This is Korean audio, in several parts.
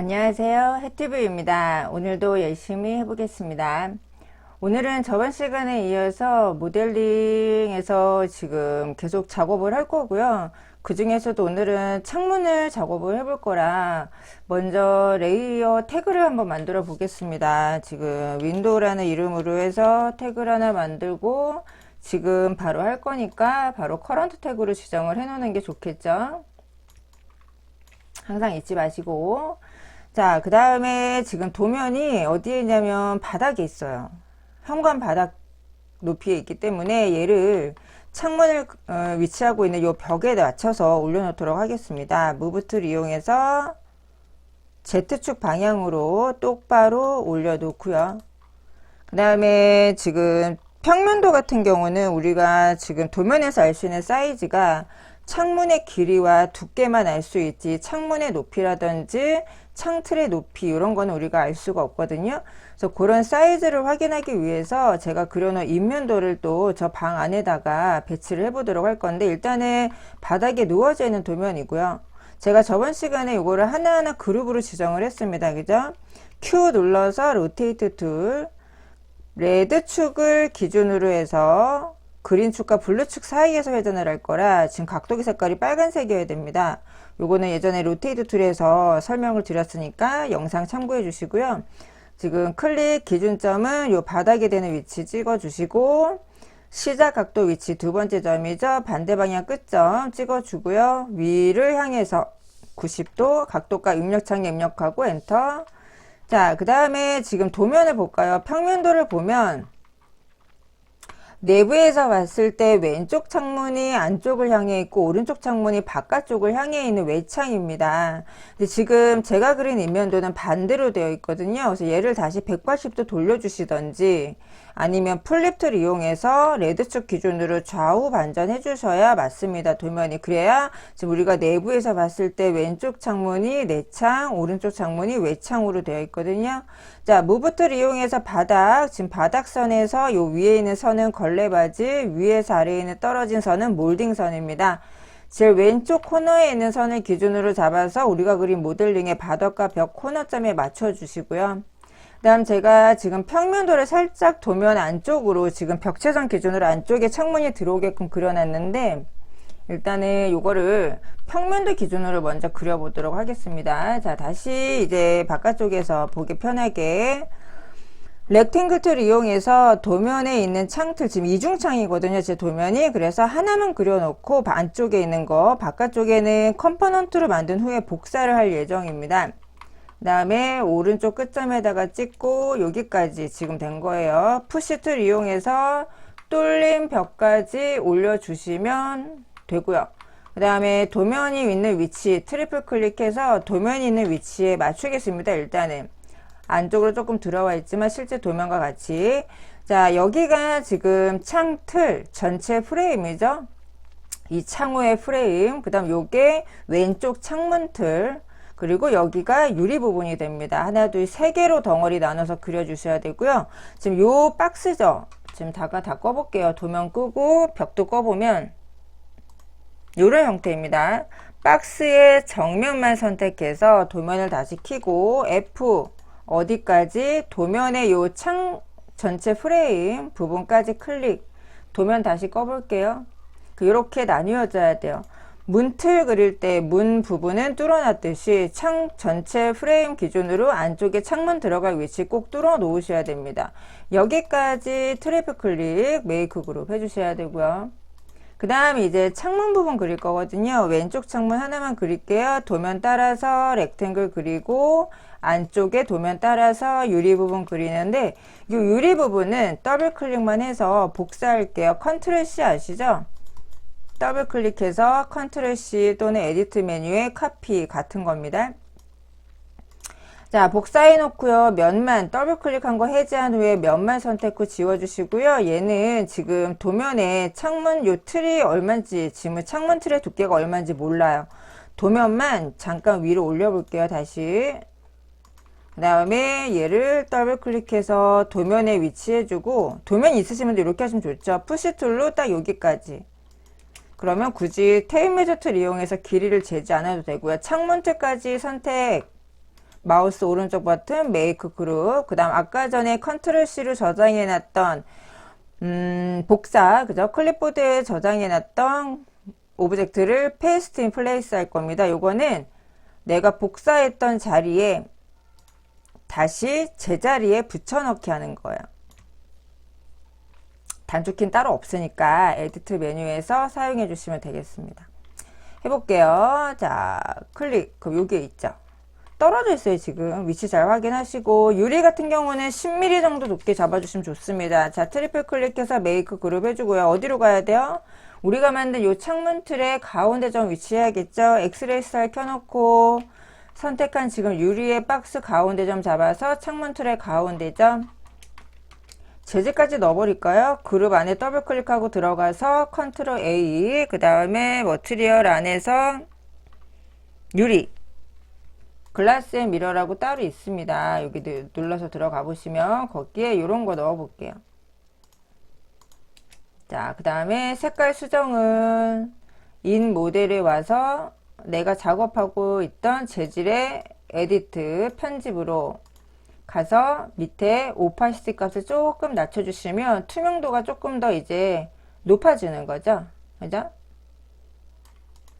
안녕하세요. 해티브입니다. 오늘도 열심히 해보겠습니다. 오늘은 저번 시간에 이어서 모델링에서 지금 계속 작업을 할 거고요. 그 중에서도 오늘은 창문을 작업을 해볼 거라 먼저 레이어 태그를 한번 만들어 보겠습니다. 지금 윈도우라는 이름으로 해서 태그를 하나 만들고 지금 바로 할 거니까 바로 커런트 태그로 지정을 해 놓는 게 좋겠죠. 항상 잊지 마시고 자, 그 다음에 지금 도면이 어디에 있냐면 바닥에 있어요. 현관 바닥 높이에 있기 때문에 얘를 창문을 어, 위치하고 있는 이 벽에 맞춰서 올려놓도록 하겠습니다. 무브툴 이용해서 Z축 방향으로 똑바로 올려놓고요. 그 다음에 지금 평면도 같은 경우는 우리가 지금 도면에서 알 수 있는 사이즈가 창문의 길이와 두께만 알 수 있지 창문의 높이라든지 창틀의 높이 이런 거는 우리가 알 수가 없거든요. 그래서 그런 사이즈를 확인하기 위해서 제가 그려놓은 인면도를 또 저 방 안에다가 배치를 해보도록 할 건데 일단은 바닥에 누워져 있는 도면이고요. 제가 저번 시간에 이거를 하나하나 그룹으로 지정을 했습니다. 그죠? Q 눌러서 로테이트 툴 레드 축을 기준으로 해서 그린 축과 블루 축 사이에서 회전을 할 거라 지금 각도기 색깔이 빨간색이어야 됩니다. 요거는 예전에 로테이트 툴에서 설명을 드렸으니까 영상 참고해 주시고요. 지금 클릭 기준점은 요 바닥에 되는 위치 찍어 주시고 시작 각도 위치 두 번째 점이죠. 반대 방향 끝점 찍어 주고요. 위를 향해서 90도 각도가 입력창에 입력하고 엔터 자, 그 다음에 지금 도면을 볼까요? 평면도를 보면 내부에서 봤을 때 왼쪽 창문이 안쪽을 향해 있고 오른쪽 창문이 바깥쪽을 향해 있는 외창입니다. 근데 지금 제가 그린 인면도는 반대로 되어 있거든요. 그래서 얘를 다시 180도 돌려주시던지 아니면 플립틀 이용해서 레드축 기준으로 좌우 반전해 주셔야 맞습니다. 도면이. 그래야 지금 우리가 내부에서 봤을 때 왼쪽 창문이 내창, 오른쪽 창문이 외창으로 되어 있거든요. 자, 무브틀 이용해서 바닥, 지금 바닥선에서 요 위에 있는 선은 걸레바지, 위에서 아래에 있는 떨어진 선은 몰딩선입니다. 제일 왼쪽 코너에 있는 선을 기준으로 잡아서 우리가 그린 모델링의 바닥과 벽 코너점에 맞춰 주시고요. 그 다음 제가 지금 평면도를 살짝 도면 안쪽으로 지금 벽체선 기준으로 안쪽에 창문이 들어오게끔 그려놨는데 일단은 요거를 평면도 기준으로 먼저 그려보도록 하겠습니다. 자, 다시 이제 바깥쪽에서 보기 편하게 렉탱글 툴 이용해서 도면에 있는 창틀 지금 이중창이거든요 제 도면이 그래서 하나만 그려놓고 안쪽에 있는 거 바깥쪽에는 컴포넌트로 만든 후에 복사를 할 예정입니다 그 다음에 오른쪽 끝점에다가 찍고 여기까지 지금 된 거예요. 푸시 툴 이용해서 뚫린 벽까지 올려주시면 되고요. 그 다음에 도면이 있는 위치 트리플 클릭해서 도면이 있는 위치에 맞추겠습니다. 일단은 안쪽으로 조금 들어와 있지만 실제 도면과 같이 자 여기가 지금 창틀 전체 프레임이죠. 이 창호의 프레임 그 다음 요게 왼쪽 창문틀 그리고 여기가 유리 부분이 됩니다. 하나, 둘, 세 개로 덩어리 나눠서 그려주셔야 되고요. 지금 요 박스죠. 지금 다가 다 꺼볼게요. 도면 끄고 벽도 꺼보면 이런 형태입니다. 박스의 정면만 선택해서 도면을 다시 키고 F 어디까지 도면의 요 창 전체 프레임 부분까지 클릭 도면 다시 꺼볼게요. 이렇게 나뉘어져야 돼요. 문틀 그릴 때 문 부분은 뚫어놨듯이 창 전체 프레임 기준으로 안쪽에 창문 들어갈 위치 꼭 뚫어 놓으셔야 됩니다. 여기까지 트래픽 클릭 메이크 그룹 해주셔야 되고요. 그 다음 이제 창문 부분 그릴 거거든요. 왼쪽 창문 하나만 그릴게요. 도면 따라서 렉탱글 그리고 안쪽에 도면 따라서 유리 부분 그리는데 이 유리 부분은 더블 클릭만 해서 복사할게요. 컨트롤 C 아시죠? 더블 클릭해서 컨트롤 C 또는 에디트 메뉴에 카피 같은 겁니다. 자 복사해 놓고요. 면만 더블 클릭한 거 해제한 후에 면만 선택 후 지워 주시고요. 얘는 지금 도면에 창문 요 틀이 얼마인지 지금 창문 틀의 두께가 얼마인지 몰라요. 도면만 잠깐 위로 올려 볼게요 다시. 그 다음에 얘를 더블 클릭해서 도면에 위치해 주고 도면 있으시면 이렇게 하시면 좋죠. 푸시 툴로 딱 여기까지 그러면 굳이 툴 이용해서 길이를 재지 않아도 되고요. 창문 틀까지 선택. 마우스 오른쪽 버튼 메이크 그룹. 그 다음 아까 전에 컨트롤 C로 저장해 놨던 음, 복사 그죠? 클립보드에 저장해 놨던 오브젝트를 페이스트 인 플레이스 할 겁니다. 요거는 내가 복사했던 자리에 다시 제자리에 붙여넣기 하는 거예요 단축키는 따로 없으니까 에디트 메뉴에서 사용해 주시면 되겠습니다. 해볼게요. 자 클릭. 그럼 여기에 있죠? 떨어져 있어요 지금. 위치 잘 확인하시고 유리 같은 경우는 10mm 정도 높게 잡아주시면 좋습니다. 자 트리플 클릭해서 메이크 그룹 해주고요. 어디로 가야 돼요? 우리가 만든 이 창문 틀의 가운데 좀 위치해야겠죠? 엑스레이 스타일 켜놓고 선택한 지금 유리의 박스 가운데 점 잡아서 창문 틀의 가운데 점 재질까지 넣어버릴까요? 그룹 안에 더블 클릭하고 들어가서 컨트롤 A 그 다음에 머트리얼 안에서 유리 글라스 앤 미러라고 따로 있습니다. 여기 눌러서 들어가 보시면 거기에 이런 거 넣어 볼게요. 자, 그 다음에 색깔 수정은 인 모델에 와서 내가 작업하고 있던 재질의 에디트 편집으로 가서 밑에 오파시티 값을 조금 낮춰주시면 투명도가 조금 더 이제 높아지는 거죠. 그죠?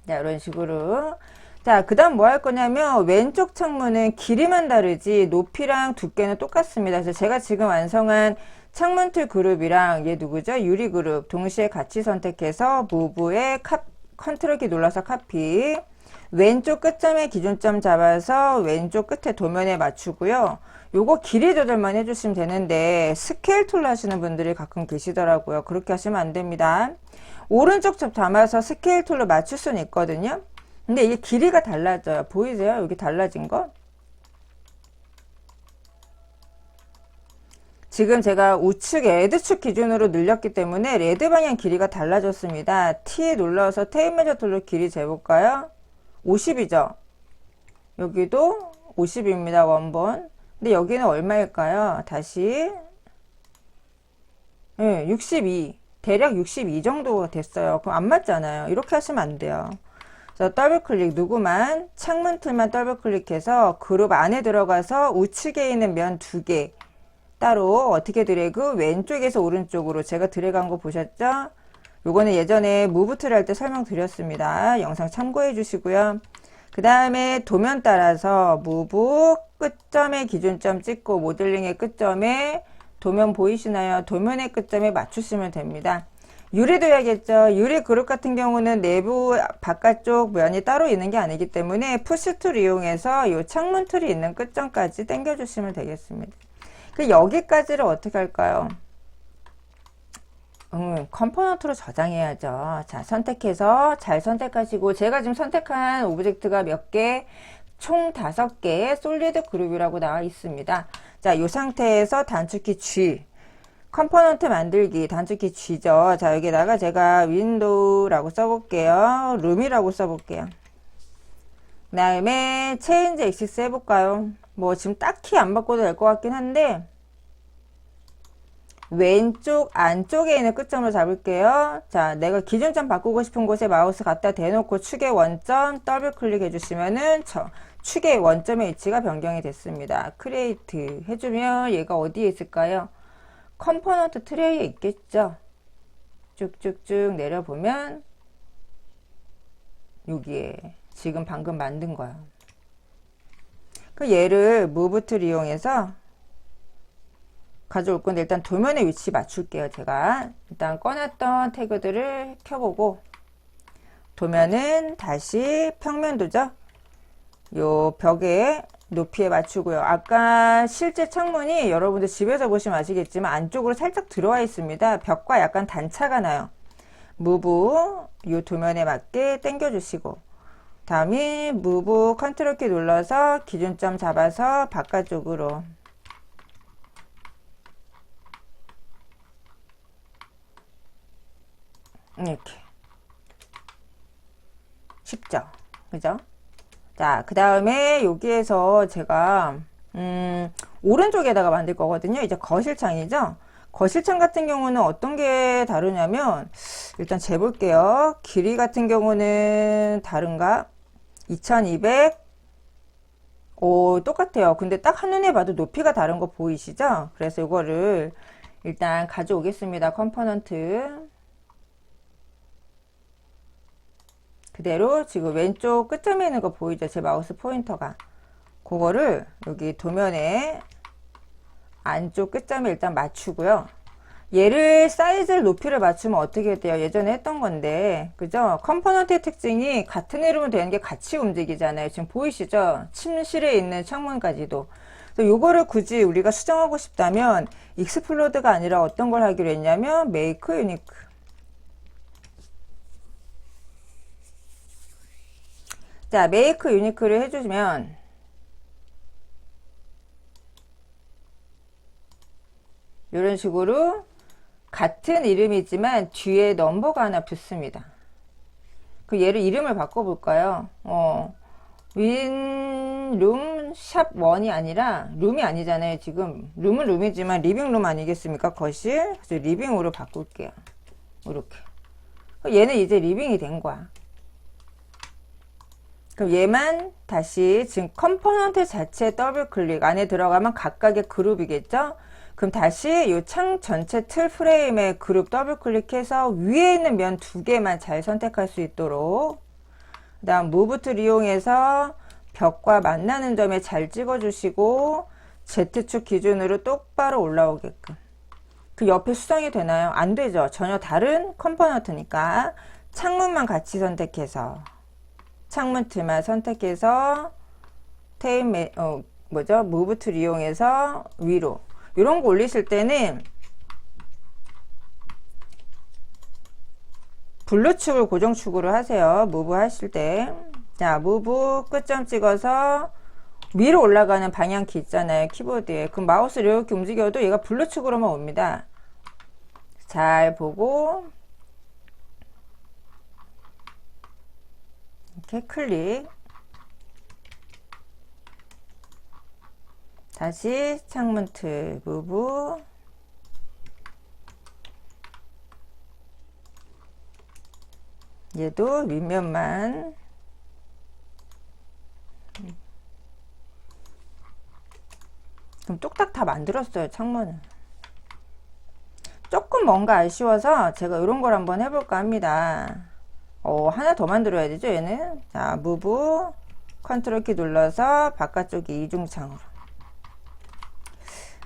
자, 이런 식으로 자, 그 다음 뭐 할 거냐면 왼쪽 창문은 길이만 다르지 높이랑 두께는 똑같습니다. 그래서 제가 지금 완성한 창문 틀 그룹이랑 얘 누구죠? 유리 그룹 동시에 같이 선택해서 무브에 카, 컨트롤 키 눌러서 카피 왼쪽 끝점에 기준점 잡아서 왼쪽 끝에 도면에 맞추고요. 요거 길이 조절만 해주시면 되는데 스케일 툴로 하시는 분들이 가끔 계시더라고요. 그렇게 하시면 안 됩니다. 오른쪽 접 담아서 스케일 툴로 맞출 수는 있거든요. 근데 이게 길이가 달라져요. 보이세요? 여기 달라진 거? 지금 제가 우측 레드축 기준으로 늘렸기 때문에 레드 방향 길이가 달라졌습니다. T 눌러서 테이프 메저 툴로 길이 재볼까요? 50이죠? 여기도 50입니다. 원본. 근데 여기는 얼마일까요? 다시 네, 62. 대략 62 정도가 됐어요. 그럼 안 맞잖아요. 이렇게 하시면 안 돼요. 자, 더블 클릭 누구만 창문 틀만 더블 클릭해서 그룹 안에 들어가서 우측에 있는 면 두 개 따로 어떻게 드래그 왼쪽에서 오른쪽으로 제가 드래그한 거 보셨죠? 요거는 예전에 무브 틀할때 설명드렸습니다. 영상 참고해 주시고요. 그 다음에 도면 따라서 무브 끝점에 기준점 찍고 모델링의 끝점에 도면 보이시나요? 도면의 끝점에 맞추시면 됩니다. 유리도 해야겠죠. 유리 그룹 같은 경우는 내부 바깥쪽 면이 따로 있는 게 아니기 때문에 푸시 툴 이용해서 이 창문 툴이 있는 끝점까지 당겨 주시면 되겠습니다. 그 여기까지를 어떻게 할까요? 음, 컴포넌트로 저장해야죠. 자, 선택해서 잘 선택하시고 제가 지금 선택한 오브젝트가 몇 개, 총 다섯 개의 솔리드 그룹이라고 나와 있습니다. 자, 이 상태에서 단축키 G 컴포넌트 만들기 단축키 G죠. 자 여기다가 제가 윈도우라고 써볼게요. 룸이라고 써볼게요. 그 다음에 체인지 엑시스 해볼까요? 뭐 지금 딱히 안 바꿔도 될 것 같긴 한데 왼쪽 안쪽에 있는 끝점으로 잡을게요. 자, 내가 기준점 바꾸고 싶은 곳에 마우스 갖다 대놓고 축의 원점 더블 클릭해 주시면은 저 축의 원점의 위치가 변경이 됐습니다. 크리에이트 해주면 얘가 어디에 있을까요? 컴포넌트 트레이에 있겠죠. 쭉쭉쭉 내려보면 여기에 지금 방금 만든 거야. 그 얘를 무브 툴 이용해서 가져올 건데 일단 도면의 위치 맞출게요. 제가 일단 꺼놨던 태그들을 켜보고 도면은 다시 평면도죠. 요 벽에 높이에 맞추고요. 아까 실제 창문이 여러분들 집에서 보시면 아시겠지만 안쪽으로 살짝 들어와 있습니다. 벽과 약간 단차가 나요. 무브 이 도면에 맞게 당겨 주시고 다음에 무브 컨트롤 키 눌러서 기준점 잡아서 바깥쪽으로 이렇게 쉽죠? 그죠? 자, 그 다음에 여기에서 제가, 음, 오른쪽에다가 만들 거거든요. 이제 거실창이죠. 거실창 같은 경우는 어떤 게 다르냐면, 일단 재볼게요. 길이 같은 경우는 다른가? 2200, 오, 똑같아요. 근데 딱 한눈에 봐도 높이가 다른 거 보이시죠? 그래서 이거를 일단 가져오겠습니다. 컴포넌트. 그대로 지금 왼쪽 끝점에 있는 거 보이죠? 제 마우스 포인터가. 그거를 여기 도면에 안쪽 끝점에 일단 맞추고요. 얘를 사이즈를 높이를 맞추면 어떻게 돼요? 예전에 했던 건데 그죠? 컴포넌트의 특징이 같은 이름은 되는 게 같이 움직이잖아요. 지금 보이시죠? 침실에 있는 창문까지도. 요거를 굳이 우리가 수정하고 싶다면 익스플로드가 아니라 어떤 걸 하기로 했냐면 메이크 유니크 자 메이크 유니크를 해주시면 이런 식으로 같은 이름이지만 뒤에 넘버가 하나 붙습니다. 그 얘를 이름을 바꿔볼까요? 어, 윈룸 샵 원이 아니라 룸이 아니잖아요. 지금 룸은 룸이지만 리빙룸 아니겠습니까? 거실. 그래서 리빙으로 바꿀게요. 이렇게. 얘는 이제 리빙이 된 거야. 그럼 얘만 다시 지금 컴포넌트 자체 더블 클릭 안에 들어가면 각각의 그룹이겠죠? 그럼 다시 이 창 전체 틀 프레임에 그룹 더블 클릭해서 위에 있는 면 두 개만 잘 선택할 수 있도록 그 다음 무브 툴 이용해서 벽과 만나는 점에 잘 찍어주시고 Z축 기준으로 똑바로 올라오게끔 그 옆에 수정이 되나요? 안 되죠. 전혀 다른 컴포넌트니까 창문만 같이 선택해서 창문 틀만 선택해서 테임 어, 뭐죠? 무브 툴 이용해서 위로 이런 거 올리실 때는 블루축을 고정축으로 하세요. 무브 하실 때. 자, 무브 끝점 찍어서 위로 올라가는 방향키 있잖아요. 키보드에. 그럼 마우스를 이렇게 움직여도 얘가 블루축으로만 옵니다. 잘 보고 이렇게 클릭. 다시 창문 틀 무브 얘도 윗면만. 그럼 뚝딱 다 만들었어요 창문을 조금 뭔가 아쉬워서 제가 이런 걸 한번 해볼까 합니다 어, 하나 더 만들어야 되죠 얘는 자 무브 컨트롤 키 눌러서 바깥쪽이 이중창으로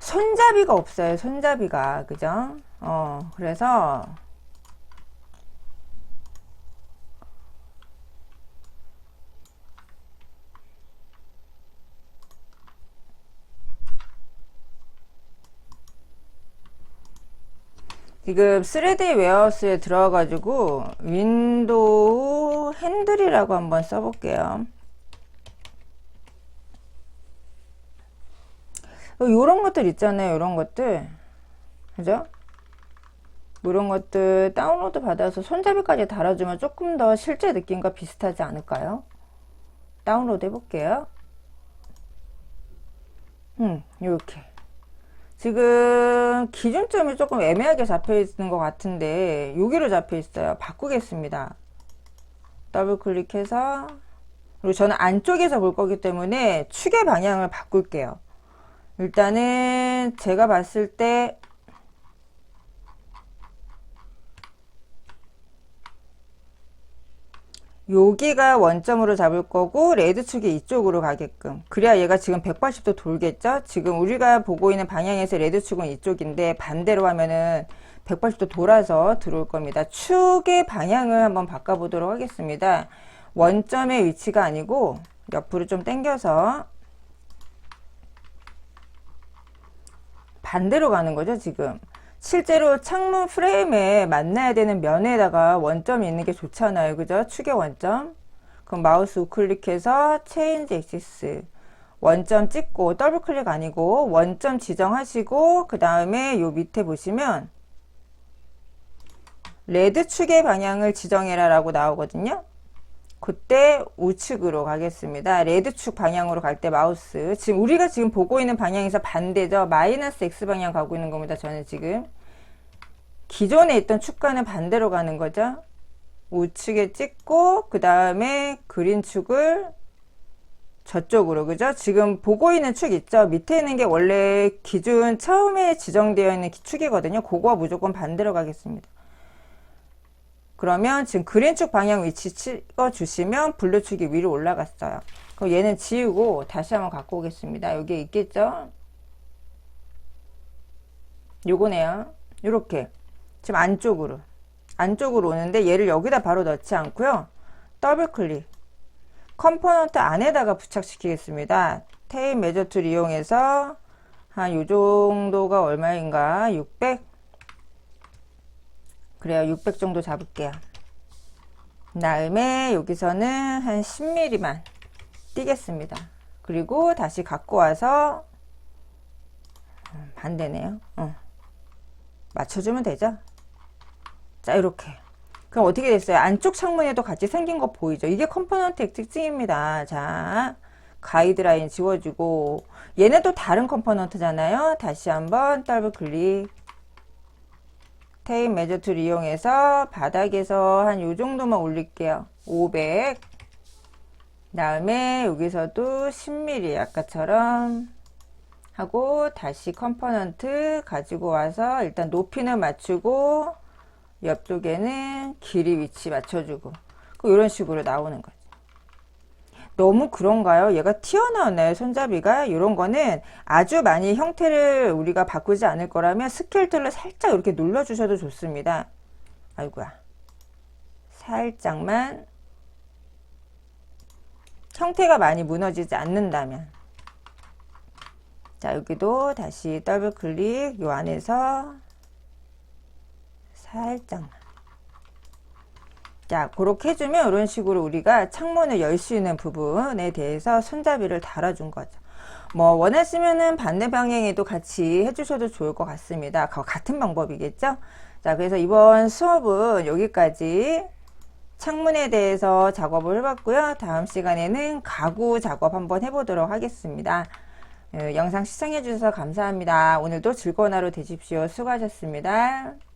손잡이가 없어요. 손잡이가. 그죠? 어, 그래서 지금 3D 웨어하우스에 들어가가지고 윈도우 핸들이라고 한번 써볼게요. 요런 어, 것들 있잖아요. 요런 것들. 그죠? 이런 것들 다운로드 받아서 손잡이까지 달아주면 조금 더 실제 느낌과 비슷하지 않을까요? 다운로드 해볼게요. 음, 이렇게. 지금 기준점이 조금 애매하게 잡혀 있는 것 같은데 여기로 잡혀 있어요. 바꾸겠습니다. 더블 클릭해서 그리고 저는 안쪽에서 볼 거기 때문에 축의 방향을 바꿀게요. 일단은 제가 봤을 때 여기가 원점으로 잡을 거고 레드 축이 이쪽으로 가게끔. 그래야 얘가 지금 180도 돌겠죠? 지금 우리가 보고 있는 방향에서 레드 축은 이쪽인데 반대로 하면은 180도 돌아서 들어올 겁니다. 축의 방향을 한번 바꿔 보도록 하겠습니다. 원점의 위치가 아니고 옆으로 좀 당겨서 반대로 가는 거죠, 지금. 실제로 창문 프레임에 만나야 되는 면에다가 원점이 있는 게 좋잖아요. 그죠? 축의 원점. 그럼 마우스 우클릭해서 체인지 엑시스. 원점 찍고 더블 클릭 아니고 원점 지정하시고 그 다음에 요 밑에 보시면 레드 축의 방향을 지정해라 라고 나오거든요. 그때 우측으로 가겠습니다. 레드축 방향으로 갈 때 마우스. 지금 우리가 지금 보고 있는 방향에서 반대죠. 마이너스 X 방향 가고 있는 겁니다. 저는 지금. 기존에 있던 축과는 반대로 가는 거죠. 우측에 찍고 그 다음에 그린 축을 저쪽으로 그죠? 지금 보고 있는 축 있죠? 밑에 있는 게 원래 기준 처음에 지정되어 있는 축이거든요. 그거와 무조건 반대로 가겠습니다. 그러면 지금 그린축 방향 위치 찍어 주시면 블루축이 위로 올라갔어요. 그럼 얘는 지우고 다시 한번 갖고 오겠습니다. 여기 있겠죠? 요거네요. 요렇게 지금 안쪽으로 안쪽으로 오는데 얘를 여기다 바로 넣지 않고요. 더블 클릭 컴포넌트 안에다가 부착시키겠습니다. 테일 매저 툴 이용해서 한 요 정도가 얼마인가? 600 그래요. 600 정도 잡을게요. 다음에 여기서는 한 10mm만 띄겠습니다. 그리고 다시 갖고 와서 음, 반대네요. 어. 맞춰주면 되죠? 자, 이렇게. 그럼 어떻게 됐어요? 안쪽 창문에도 같이 생긴 거 보이죠? 이게 컴포넌트의 특징입니다. 자, 가이드라인 지워주고, 또 다른 컴포넌트잖아요. 다시 한번 더블 클릭. 테이프 매저 툴 이용해서 바닥에서 한 요 정도만 올릴게요. 500. 다음에 여기서도 10mm 아까처럼 하고 다시 컴포넌트 가지고 와서 일단 높이는 맞추고 옆쪽에는 길이 위치 맞춰주고 이런 식으로 나오는 거죠. 너무 그런가요? 얘가 튀어나왔나요? 손잡이가? 이런 거는 아주 많이 형태를 우리가 바꾸지 않을 거라면 스케일 툴로 살짝 이렇게 눌러주셔도 좋습니다. 아이고야. 살짝만 형태가 많이 무너지지 않는다면 자 여기도 다시 더블 클릭 요 안에서 살짝만 자 그렇게 해주면 이런 식으로 우리가 창문을 열 수 있는 부분에 대해서 손잡이를 달아준 거죠. 뭐 원하시면은 반대 방향에도 같이 해주셔도 좋을 것 같습니다. 같은 방법이겠죠? 자 그래서 이번 수업은 여기까지. 창문에 대해서 작업을 해봤고요. 다음 시간에는 가구 작업 한번 해보도록 하겠습니다. 어, 영상 시청해 주셔서 감사합니다. 오늘도 즐거운 하루 되십시오. 수고하셨습니다